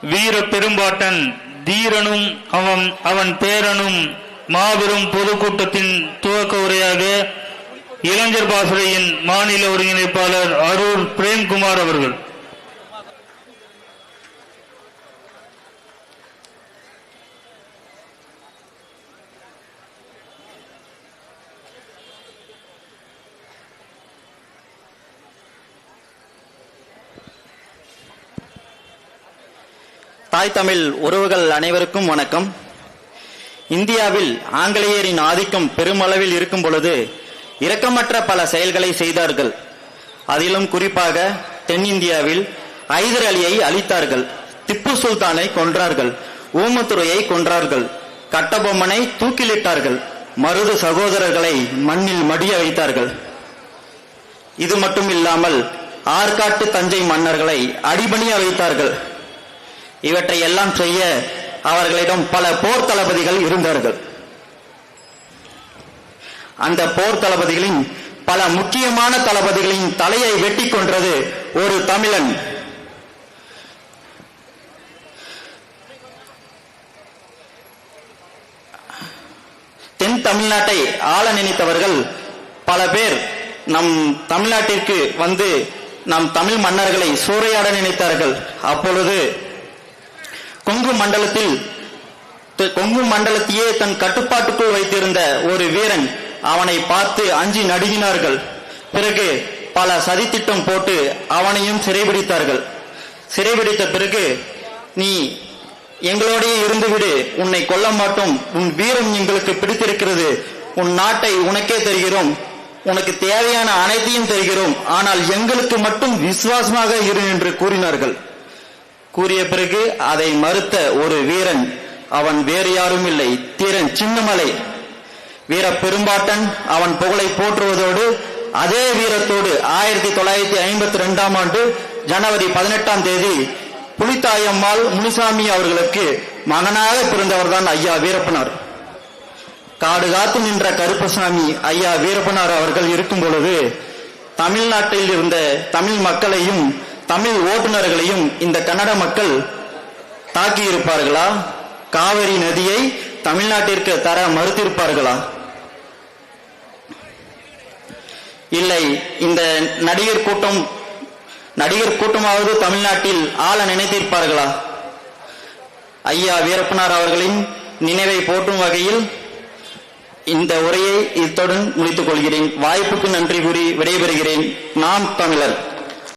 வீர பெரும்பாட்டன் தீரனும் அவன் அவன் பேரனும் மாபெரும் பொதுக்கூட்டத்தின் துவக்க உரையாக இளைஞர் பாசறையின் மாநில ஒருங்கிணைப்பாளர் அரூர் பிரேம்குமார் அவர்கள். தாய் தமிழ் உறவுகள் அனைவருக்கும் வணக்கம். இந்தியாவில் ஆங்கிலேயரின் ஆதிக்கம் பெருமளவில் இருக்கும் பொழுது இரக்கமற்ற பல செயல்களை செய்தார்கள். அதிலும் குறிப்பாக தென்னிந்தியாவில் ஐதர் அலியை அழித்தார்கள் திப்பு சுல்தானை கொன்றார்கள் ஊமத்துறையை கொன்றார்கள் கட்டபொம்மனை தூக்கிலிட்டார்கள் மருது சகோதரர்களை மண்ணில் மடிய வைத்தார்கள். இது மட்டும் இல்லாமல் ஆற்காட்டு தஞ்சை மன்னர்களை அடிபணிய வைத்தார்கள். இவற்றை எல்லாம் செய்ய அவர்களிடம் பல போர் தளபதிகள் இருந்தார்கள். அந்த போர் தளபதிகளின் பல முக்கியமான தளபதிகளின் தலையை வெட்டி கொன்றது ஒரு தமிழன். தென் தமிழ்நாட்டை ஆள நினைத்தவர்கள் பல பேர் நம் தமிழ்நாட்டிற்கு வந்து நம் தமிழ் மன்னர்களை சூறையாட நினைத்தார்கள். அப்பொழுது கொங்கு மண்டலத்தில் கொங்கு மண்டலத்தையே தன் கட்டுப்பாட்டுக்குள் வைத்திருந்த ஒரு வீரன் அவனை பார்த்து அஞ்சி நடுங்கினார்கள். பிறகு பல சதித்திட்டம் போட்டு அவனையும் சிறைபிடித்தார்கள். சிறைபிடித்த பிறகு நீ எங்களோடையே இருந்துவிடு உன்னை கொல்ல மாட்டோம். உன் வீரம் எங்களுக்கு பிடித்திருக்கிறது. உன் நாட்டை உனக்கே தருகிறோம். உனக்கு தேவையான அனைத்தையும் தருகிறோம். ஆனால் எங்களுக்கு மட்டும் விசுவாசமாக இரு என்று கூறினார்கள். கூறிய பிறகு அதை மறுத்த ஒரு வீரன் அவன் வேறு யாரும் இல்லை. தீரன் சின்னமலை. வீர பெரும்பாட்டன் அவன் புகழை போற்றுவதோடு அதே வீரத்தோடு ஆயிரத்தி தொள்ளாயிரத்தி ஐம்பத்தி ரெண்டாம் ஆண்டு ஜனவரி பதினெட்டாம் தேதி புலித்தாயம்மாள் முனிசாமி அவர்களுக்கு மகனாக பிறந்தவர்தான் ஐயா வீரப்பனார். காடு காத்து நின்ற கருப்பசாமி ஐயா வீரப்பனார் அவர்கள் இருக்கும் பொழுது தமிழ்நாட்டில் இருந்த தமிழ் மக்களையும் தமிழ் ஓட்டுநர்களையும் இந்த கன்னட மக்கள் தாக்கி இருப்பார்களா காவிரி நதியை தமிழ்நாட்டிற்கு தர மறுத்திருப்பார்களா? இல்லை இந்த நடிகர் கூட்டம் நடிகர் கூட்டமாவது தமிழ்நாட்டில் ஆள நினைத்திருப்பார்களா? ஐயா வீரப்பனார் அவர்களின் நினைவை போற்றும் வகையில் இந்த உரையை இத்துடன் முடித்துக் கொள்கிறேன். வாய்ப்புக்கு நன்றி கூறி விடைபெறுகிறேன். நாம் தமிழர்.